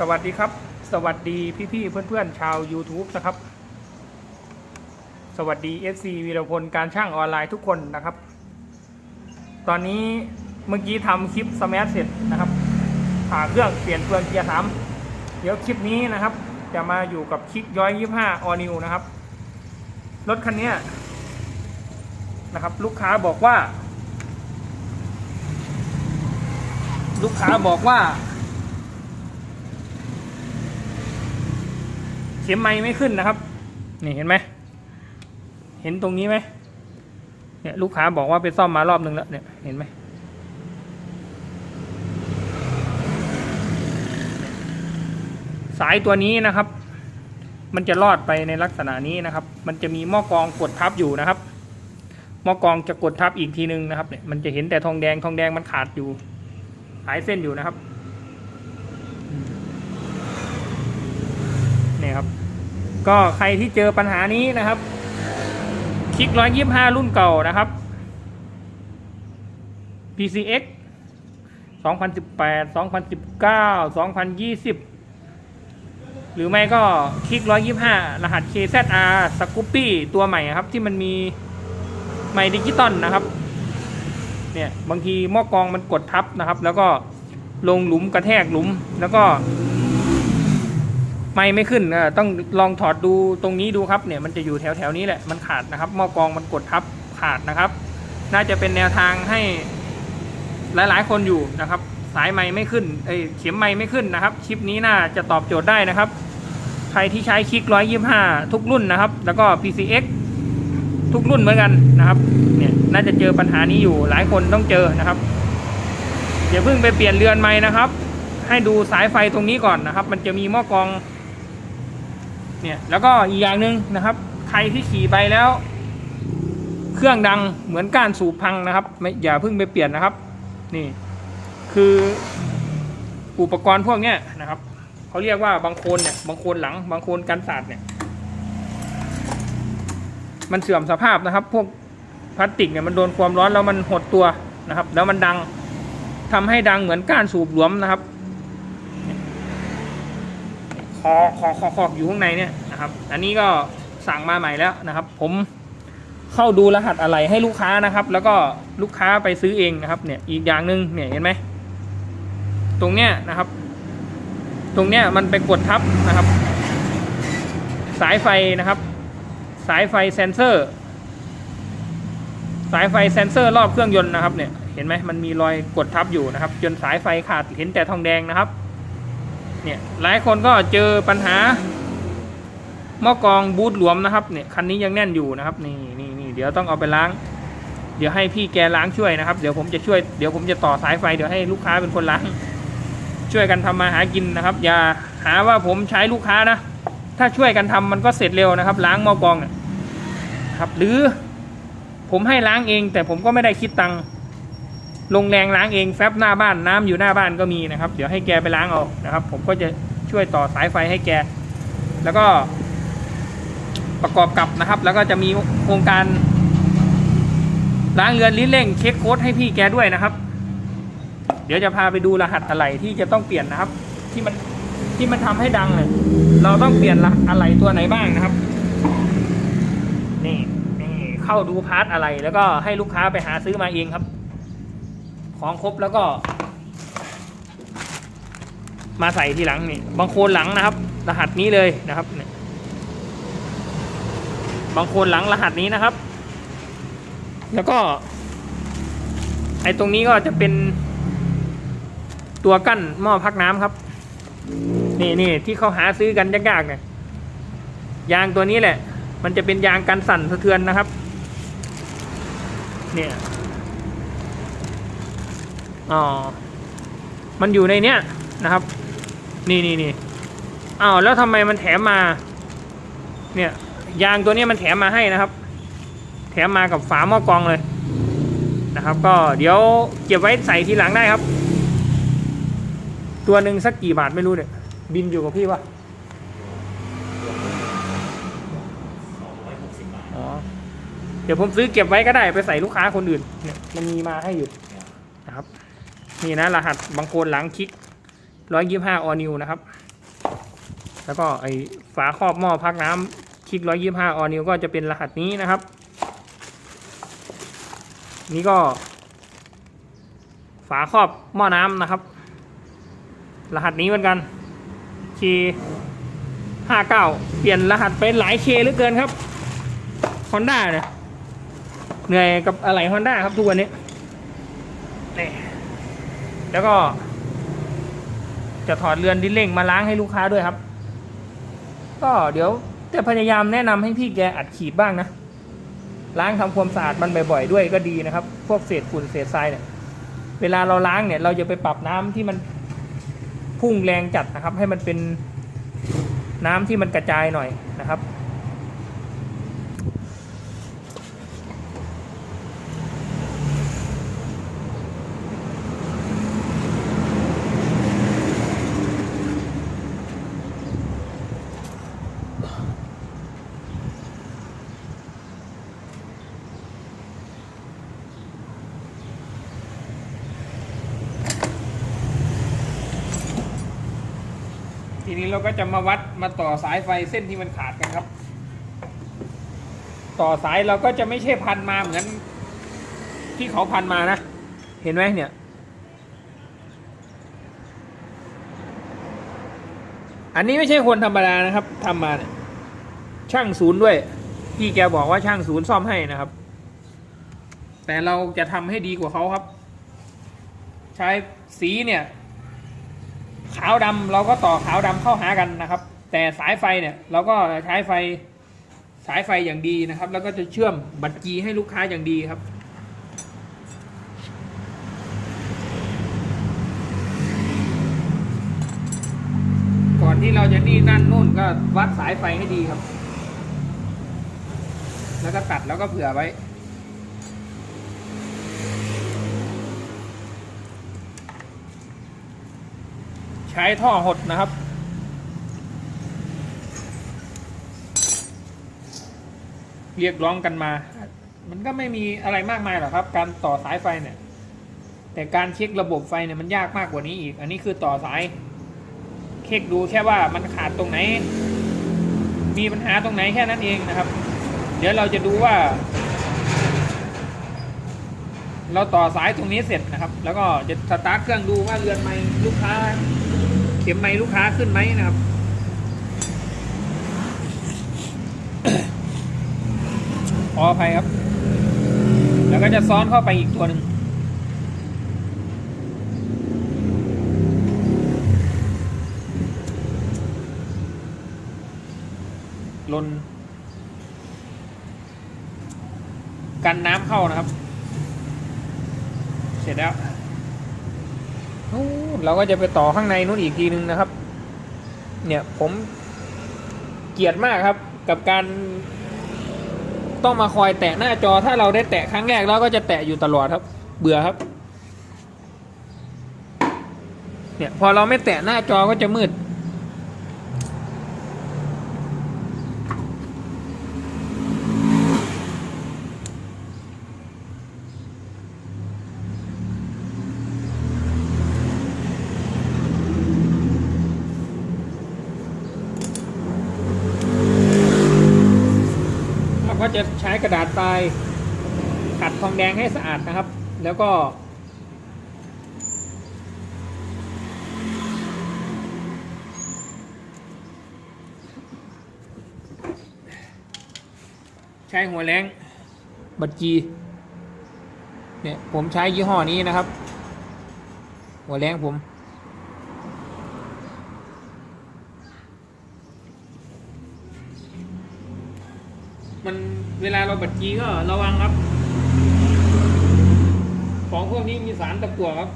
สวัสดีครับ สวัสดีพี่ๆเพื่อนๆชาว YouTube นะครับ สวัสดี FC วีรพลการช่างออนไลน์ทุกคนนะครับ ตอนนี้เมื่อกี้ทำคลิปสมาร์ทเสร็จนะครับผ่าเครื่องเปลี่ยนเปลืองเกียร์สามเดี๋ยวคลิปนี้นะครับ จะมาอยู่กับคลิกย้อยยี่ห้าออนิวนะครับ รถคันนี้นะครับ ลูกค้าบอกว่า ลูกค้าบอกว่า เข็มไม้ไม่ขึ้นนะครับ นี่เห็นไหม เห็นตรงนี้ไหมเนี่ยลูกค้าบอกว่าไปซ่อมมารอบนึงแล้วเนี่ยเห็นไหมสายตัวนี้นะครับ มันจะรอดไปในลักษณะนี้นะครับ มันจะมีหม้อกรองกดทับอยู่นะครับหม้อกรองจะกดทับอีกทีนึงนะครับเนี่ยมันจะเห็นแต่ทองแดงทองแดงมันขาดอยู่หลายเส้นอยู่นะครับเนี่ยครับ ก็ใครที่เจอปัญหานี้นะครับ คลิกร้อยยี่ห้ารุ่นเก่านะครับ PCX 2018 2019 2020 หรือไม่ก็คลิก 125 รหัส KZR Scoopy ตัวใหม่ครับ ที่มันมีไมดิจิตอลนะครับ เนี่ย บางทีหม้อกองมันกดทับนะครับ แล้วก็ลงหลุมกระแทกหลุมแล้วก็ ไม่ไม่ขึ้นออต้องลองถอดดูตรงนี้ดูครับเนี่ยมันจะอยู่แถวแถวนี้แหละมันขาดนะครับหม้อกรองมันกดทับขาดนะครับ น่าจะเป็นแนวทางให้หลาย ๆ คนอยู่นะครับ สายไม้ไม่ขึ้นเอ้เข็มไม้ไม่ขึ้นนะครับคลิปนี้น่าจะตอบโจทย์ได้นะครับ ใครที่ใช้คลิก125ทุกรุ่นนะครับ แล้วก็ PCX ทุกรุ่นเหมือนกันนะครับเนี่ยน่าจะเจอปัญหานี้อยู่หลายคนต้องเจอนะครับอย่าเพิ่งไปเปลี่ยนเรือนไม้นะครับ ให้ดูสายไฟตรงนี้ก่อนนะครับ มันจะมีหม้อกรอง เนี่ยแล้วก็อีกอย่างหนึ่งนะครับ ใครที่ขี่ไปแล้ว เครื่องดังเหมือนกานสูบพังนะครับไม่อย่าเพิ่งไปเปลี่ยนนะครับ นี่คืออุปกรณ์พวกเนี้ยนะครับเขาเรียกว่าบางโคนเนี่ยบางโคนหลังบางโคนกันศาสตร์เนี่ย มันเสื่อมสภาพนะครับ พวกพลาสติกเนี่ยมันโดนความร้อนแล้วมันหดตัวนะครับ แล้วมันดังทำให้ดังเหมือนก้านสูบหลวมนะครับ อคอคอคอกอยู่ข้างในเนี่ยนะครับ อันนี้ก็สั่งมาใหม่แล้วนะครับ ผมเข้าดูรหัสอะไรให้ลูกค้านะครับ แล้วก็ลูกค้าไปซื้อเองนะครับ เนี่ยอีกอย่างหนึ่งเนี่ยเห็นไหมตรงเนี้ยนะครับ ตรงเนี้ยมันไปกดทับนะครับ สายไฟนะครับ สายไฟเซนเซอร์ สายไฟเซนเซอร์รอบเครื่องยนต์นะครับเนี่ยเห็นไหมมันมีรอยกดทับอยู่นะครับ จนสายไฟขาดเห็นแต่ทองแดงนะครับ เนี่ยหลายคนก็เจอปัญหาหม้อกองบูทหลวมนะครับเนี่ยคันนี้ยังแน่นอยู่นะครับนี่นี่นี่เดี๋ยวต้องเอาไปล้าง เดี๋ยวให้พี่แกล้างช่วยนะครับ เดี๋ยวผมจะช่วยเดี๋ยวผมจะต่อสายไฟเดี๋ยวให้ลูกค้าเป็นคนล้าง ช่วยกันทำมาหากินนะครับ อย่าหาว่าผมใช้ลูกค้านะ ถ้าช่วยกันทำมันก็เสร็จเร็วนะครับ ล้างหม้อกองเนี่ยครับหรือผมให้ล้างเองแต่ผมก็ไม่ได้คิดตังค์ ลงแรงล้างเองแฟบหน้าบ้านน้ำอยู่หน้าบ้านก็มีนะครับ เดี๋ยวให้แกไปล้างเอานะครับ ผมก็จะช่วยต่อสายไฟให้แก แล้วก็ ประกอบกับนะครับ แล้วก็จะมีโครงการ ล้างเรือนลิ้นเร่งเช็คโค้ดให้พี่แกด้วยนะครับ เดี๋ยวจะพาไปดูรหัสอะไรที่จะต้องเปลี่ยนนะครับ ที่มันที่มันทำให้ดังเนี่ยเราต้องเปลี่ยนรหัสอะไรตัวไหนบ้างนะครับ นี่นี่เข้าดูพาร์ทอะไรแล้วก็ให้ลูกค้าไปหาซื้อมาเองครับ ของครบแล้วก็ มาใส่ทีหลังนี่บางโคนหลังนะครับ รหัสนี้เลยนะครับบางโคนหลังรหัสนี้นะครับ แล้วก็ ไอ้ตรงนี้ก็จะเป็น ตัวกั้นหม้อพักน้ำครับ นี่นี่ที่เขาหาซื้อกันยากๆเนี่ยยางตัวนี้แหละ มันจะเป็นยางกันสั่นสะเทือนนะครับ เนี่ย อ๋อ มันอยู่ในเนี้ยนะครับ นี่นี่นี่อ้าวแล้วทำไมมันแถมมา เนี่ยยางตัวนี้มันแถมมาให้นะครับ แถมมากับฝาหม้อกรองเลยนะครับ ก็เดี๋ยวเก็บไว้ใส่ทีหลังได้ครับ ตัวหนึ่งสักกี่บาทไม่รู้เนี่ย บินอยู่กับพี่ปะอ๋อเดี๋ยวผมซื้อเก็บไว้ก็ได้ไปใส่ลูกค้าคนอื่นเนี่ยมันมีมาให้อยู่นะครับ นี่นะรหัสบางโคนหลังคลิกร้อยยี่ห้าออนิวนะครับ แล้วก็ไอฝาครอบหม้อพักน้ำคลิกร้อยยี่ห้าออนิวก็จะเป็นรหัสนี้นะครับ นี่ก็ ฝาครอบหม้อน้ำนะครับ รหัสนี้เหมือนกัน K ห้าเก้าเปลี่ยนรหัสไปหลายเคเหลือเกินครับ Honda เนี่ยเหนื่อยกับอะไร Honda ครับทุกวันนี้ แล้วก็ จะถอดเรือนดินเร่งมาล้างให้ลูกค้าด้วยครับ ก็เดี๋ยวจะพยายามแนะนำให้พี่แกอัดขีดบ้างนะล้างทำความสะอาดมันบ่อย ๆ ด้วยก็ดีนะครับ พวกเศษฝุ่นเศษทรายเนี่ย เวลาเราล้างเนี่ย เราจะไปปรับน้ำที่มันพุ่งแรงจัดนะครับ ให้มันเป็นน้ำที่มันกระจายหน่อยนะครับ เราก็จะมาวัดมาต่อสายไฟเส้นที่มันขาดกันครับ ต่อสายเราก็จะไม่ใช่พันมาเหมือน ที่เขาพันมานะ เห็นไหมเนี่ย อันนี้ไม่ใช่คนธรรมดานะครับทำมาเนี่ยช่างศูนย์ด้วย พี่แกบอกว่าช่างศูนย์ซ่อมให้นะครับ แต่เราจะทำให้ดีกว่าเขาครับ ใช้สีเนี่ย ขาวดำเราก็ต่อขาวดำเข้าหากันนะครับ แต่สายไฟเนี่ยเราก็ใช้ไฟสายไฟอย่างดีนะครับ แล้วก็จะเชื่อมบัตรจีให้ลูกค้าอย่างดีครับก่อนที่เราจะนี่นั่นนู่นก็วัดสายไฟให้ดีครับ แล้วก็ตัดแล้วก็เผื่อไว้ ช้ท่อหดนะครับ เรียกร้องกันมา มันก็ไม่มีอะไรมากมายหรอกครับ การต่อสายไฟเนี่ย แต่การเช็คระบบไฟเนี่ยมันยากมากกว่านี้อีก อันนี้คือต่อสาย เช็คดูแค่ว่ามันขาดตรงไหน มีปัญหาตรงไหนแค่นั้นเองนะครับ เดี๋ยวเราจะดูว่าเราต่อสายตรงนี้เสร็จนะครับ แล้วก็จะสตาร์ทเครื่องดูว่าเรือนไม้ลูกค้า ข็มไม้ลูกค้าขึ้นไหมนะครับขออภัยครับ แล้วก็จะซ้อนเข้าไปอีกตัวหนึ่งลน กันน้ำเข้านะครับ เสร็จแล้ว เราก็จะไปต่อข้างในนู้นอีกทีนึงนะครับ เนี่ยผมเกลียดมากครับกับการต้องมาคอยแตะหน้าจอถ้าเราได้แตะครั้งแรกเราก็จะแตะอยู่ตลอดครับ เบื่อครับ เนี่ยพอเราไม่แตะหน้าจอก็จะมืด เราก็จะใช้ก ระดาษทรายขัดทองแดงให้สะอาดนะครับ แล้วก็ใช้หัวแรงบัตจีเนี่ยผมใช้ยี่ห้อนี้นะครับ หัวแรงผม มัน เวลาเราบัดจีก็ระวังครับ ของพวกนี้มีสารตะกั่วครับ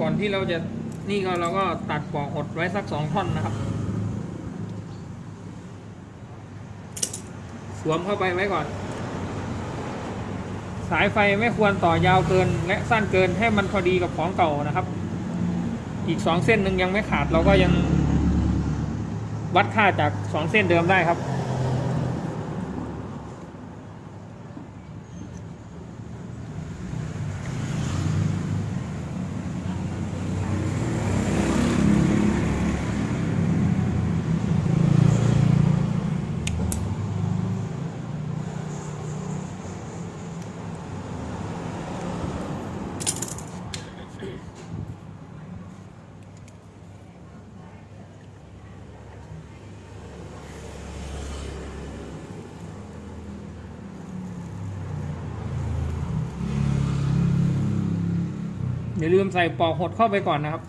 ก่อนที่เราจะนี่ก็เราก็ตัดปอกหดไว้สักสองท่อนนะครับสวมเข้าไปไว้ก่อน สายไฟไม่ควรต่อยาวเกินและสั้นเกินให้มันพอดีกับของเก่านะครับ อีกสองเส้นหนึ่งยังไม่ขาดเราก็ยังวัดค่าจากสองเส้นเดิมได้ครับ ลืมใส่ปอกหดเข้าไปก่อนนะครับ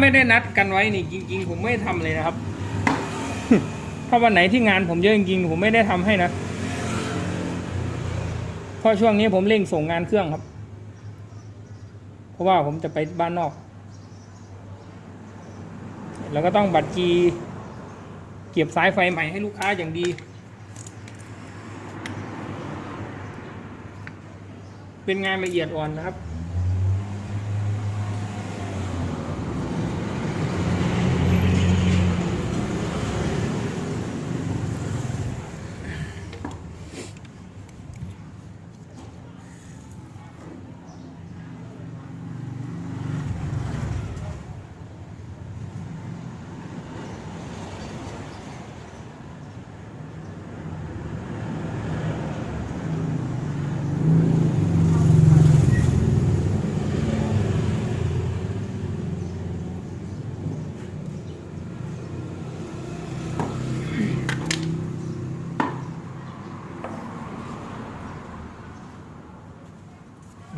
ไม่ได้นัดกันไว้นี่จริง ๆ ผมไม่ทำเลยนะครับ ถ้าวันไหนที่งานผมเยอะจริงๆผมไม่ได้ทำให้นะเพราะช่วงนี้ผมเร่งส่งงานเครื่องครับ เพราะว่าผมจะไปบ้านนอก แล้วก็ต้องบัตรจีเก็บสายไฟใหม่ให้ลูกค้าอย่างดีเป็นงานละเอียดอ่อนนะครับ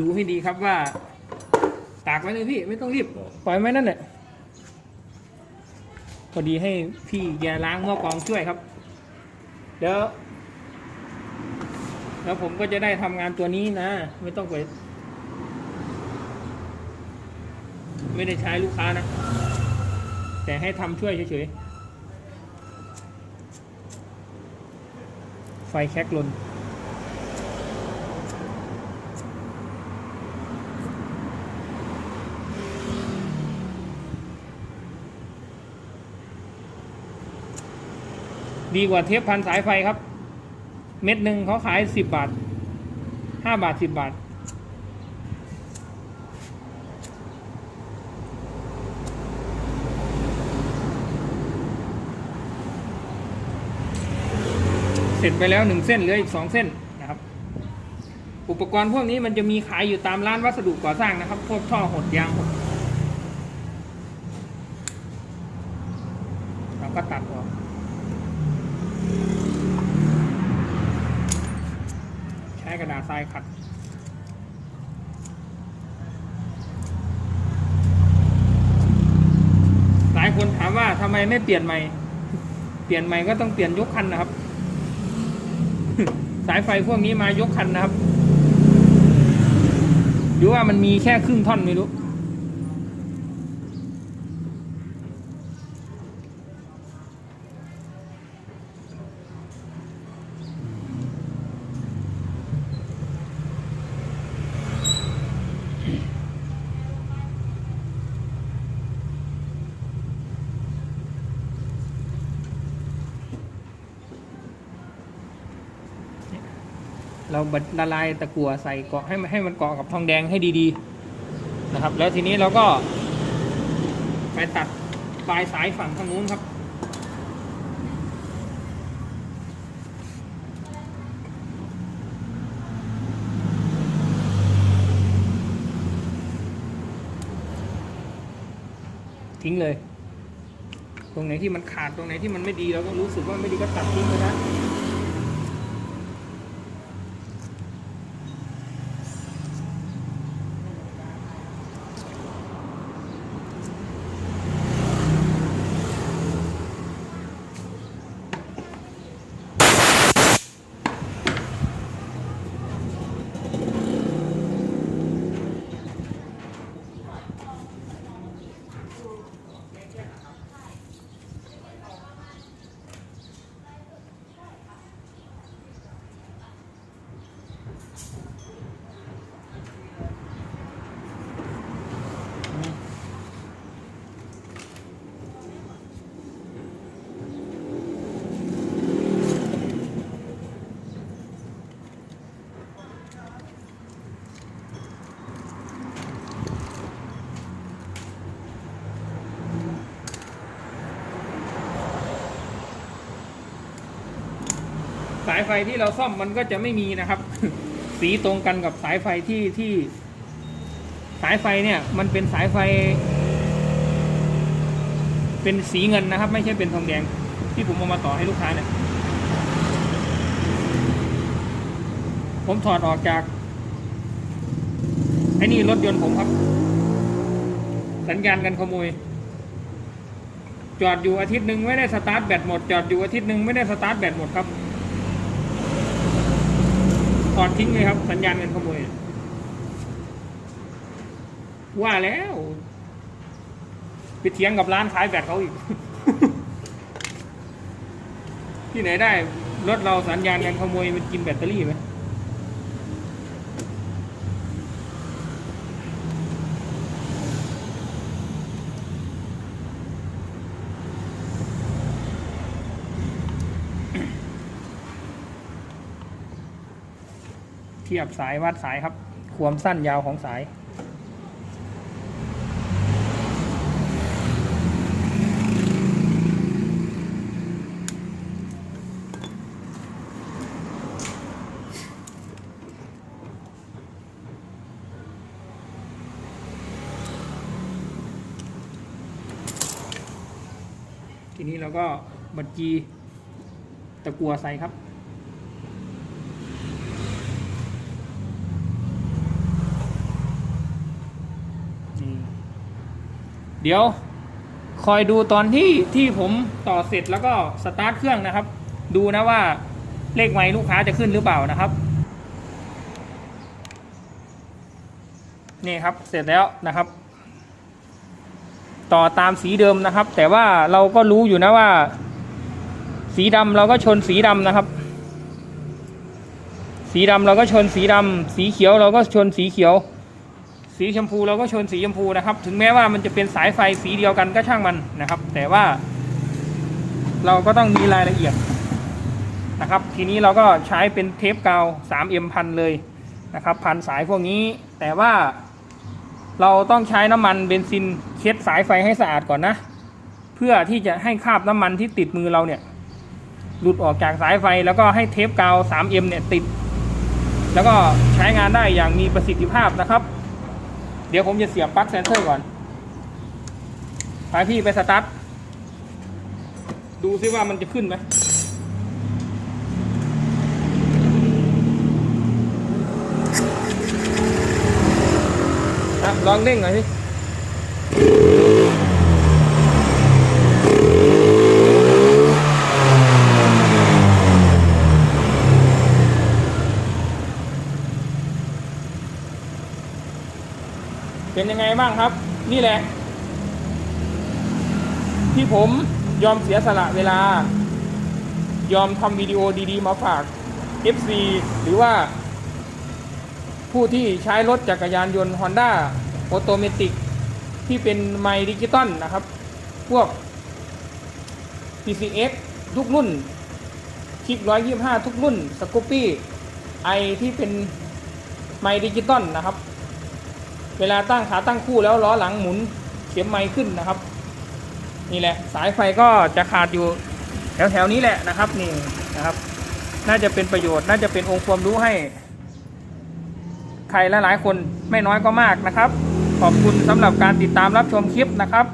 ดูให้ดีครับว่า ตากไว้เลยพี่ไม่ต้องรีบ ปล่อยไว้นั่นแหละพอดีให้พี่แกล้างหม้อกรองช่วยครับเดี๋ยวแล้วผมก็จะได้ทำงานตัวนี้นะ ไม่ต้องไปไม่ได้ใช้ลูกค้านะ แต่ให้ทำช่วยเฉยๆไฟแคกลน ดีกว่าเทปพันสายไฟครับ เม็ดหนึ่งเขาขายสิบบาทห้าบาทสิบบาท เสร็จไปแล้วหนึ่งเส้นเหลืออีกสองเส้นนะครับ อุปกรณ์พวกนี้มันจะมีขายอยู่ตามร้านวัสดุก่อสร้างนะครับ พวกท่อหดยางหดเราก็ตัดออก ใช้กระดาษทรายขัด หลาย คนถามว่าทำไมไม่เปลี่ยนใหม่ เปลี่ยนใหม่ก็ต้องเปลี่ยนยกคันนะครับ สายไฟพวกนี้มายกคันนะครับ หรือว่ามันมีแค่ครึ่งท่อนไม่รู้ เราละลายตะกั่วใส่เกาะให้มันให้มันเกาะกับทองแดงให้ดีๆนะครับ แล้วทีนี้เราก็ ไปตัดปลายสายฝั่งทางนู้นครับ ทิ้งเลย ตรงไหนที่มันขาดตรงไหนที่มันไม่ดีเราก็รู้สึกว่าไม่ดีก็ตัดทิ้งไปนะ สายไฟที่เราซ่อมมันก็จะไม่มีนะครับ สีตรงกันกับสายไฟที่ที่ สายไฟเนี่ย มันเป็นสายไฟ เป็นสีเงินนะครับ ไม่ใช่เป็นทองแดง ที่ผมเอามาต่อให้ลูกค้าเนี่ยผมถอดออกจากไอ้นี่รถยนต์ผมครับ สัญญาณกันขโมย จอดอยู่อาทิตย์หนึ่งไม่ได้สตาร์ทแบตหมด จอดอยู่อาทิตย์หนึ่งไม่ได้สตาร์ทแบตหมดครับ ถอดทิ้งเลยครับ สัญญาณเงินขโมย ว่าแล้ว ไปเถียงกับร้านขายแบตเขาอีก ที่ไหนได้ รถเราสัญญาณเงินขโมยมันกินแบตเตอรี่ไหม ยบสายวัดสายครับ ความสั้นยาวของสายทีนี้เราก็บัดจีตะกัวใส่ครับ ดี๋ยวคอยดูตอนที่ที่ผมต่อเสร็จแล้วก็สตาร์ทเครื่องนะครับ ดูนะว่าเลขไมล์ลูกค้าจะขึ้นหรือเปล่านะครับ นี่ครับเสร็จแล้วนะครับ ต่อตามสีเดิมนะครับ แต่ว่าเราก็รู้อยู่นะว่า สีดำเราก็ชนสีดำนะครับ สีดำเราก็ชนสีดำสีเขียวเราก็ชนสีเขียว สีชมพูเราก็ชนสีชมพูนะครับ ถึงแม้ว่ามันจะเป็นสายไฟสีเดียวกันก็ช่างมันนะครับ แต่ว่า เราก็ต้องมีรายละเอียดนะครับ ทีนี้เราก็ใช้เป็นเทปกาว 3M พันเลยนะครับ พันสายพวกนี้ แต่ว่า เราต้องใช้น้ำมันเบนซินเช็ดสายไฟให้สะอาดก่อนนะ เพื่อที่จะให้คราบน้ำมันที่ติดมือเราเนี่ย หลุดออกจากสายไฟแล้วก็ให้เทปกาว 3M เนี่ยติด แล้วก็ใช้งานได้อย่างมีประสิทธิภาพนะครับ เดี๋ยวผมจะเสียบปลั๊กเซนเซอร์ก่อนไปพี่ไปสตาร์ทดูซิว่ามันจะขึ้นไหมลองเร่งหน่อยสิ ยังไงบ้างครับ นี่แหละ ที่ผมยอมเสียสละเวลา ยอมทำวิดีโอดีๆ มาฝาก FC หรือว่า ผู้ที่ใช้รถจักรยานยนต์ Honda a u t o m a t i c ที่เป็นไมดิจิตอลนะครับ พวก PCX ทุกรุ่น คลิก 125 ทุกรุ่น สกูปปี้ไอที่เป็นไมดิจิตอลนะครับ เวลาตั้งขาตั้งคู่แล้วล้อหลังหมุนเข็มไมค์ขึ้นนะครับ นี่แหละ สายไฟก็จะขาดอยู่แถวๆนี้แหละนะครับนี่นะครับ น่าจะเป็นประโยชน์น่าจะเป็นองค์ความรู้ให้ ใครหลายๆคนไม่น้อยก็มากนะครับ ขอบคุณสำหรับการติดตามรับชมคลิปนะครับ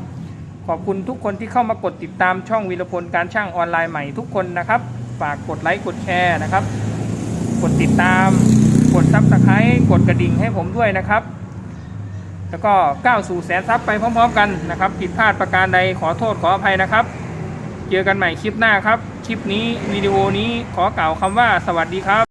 ขอบคุณทุกคนที่เข้ามากดติดตามช่องวีรพลการช่างออนไลน์ใหม่ทุกคนนะครับฝากกดไลค์กดแชร์นะครับ กดติดตาม กดซับสไครต์กดกระดิ่งให้ผมด้วยนะครับ แล้วก็ก้าวสู่แสนทรัพย์ไปพร้อมๆกันนะครับ ผิดพลาดประการใดขอโทษขออภัยนะครับ เจอกันใหม่คลิปหน้าครับ คลิปนี้วิดีโอนี้ขอกล่าวคำว่าสวัสดีครับ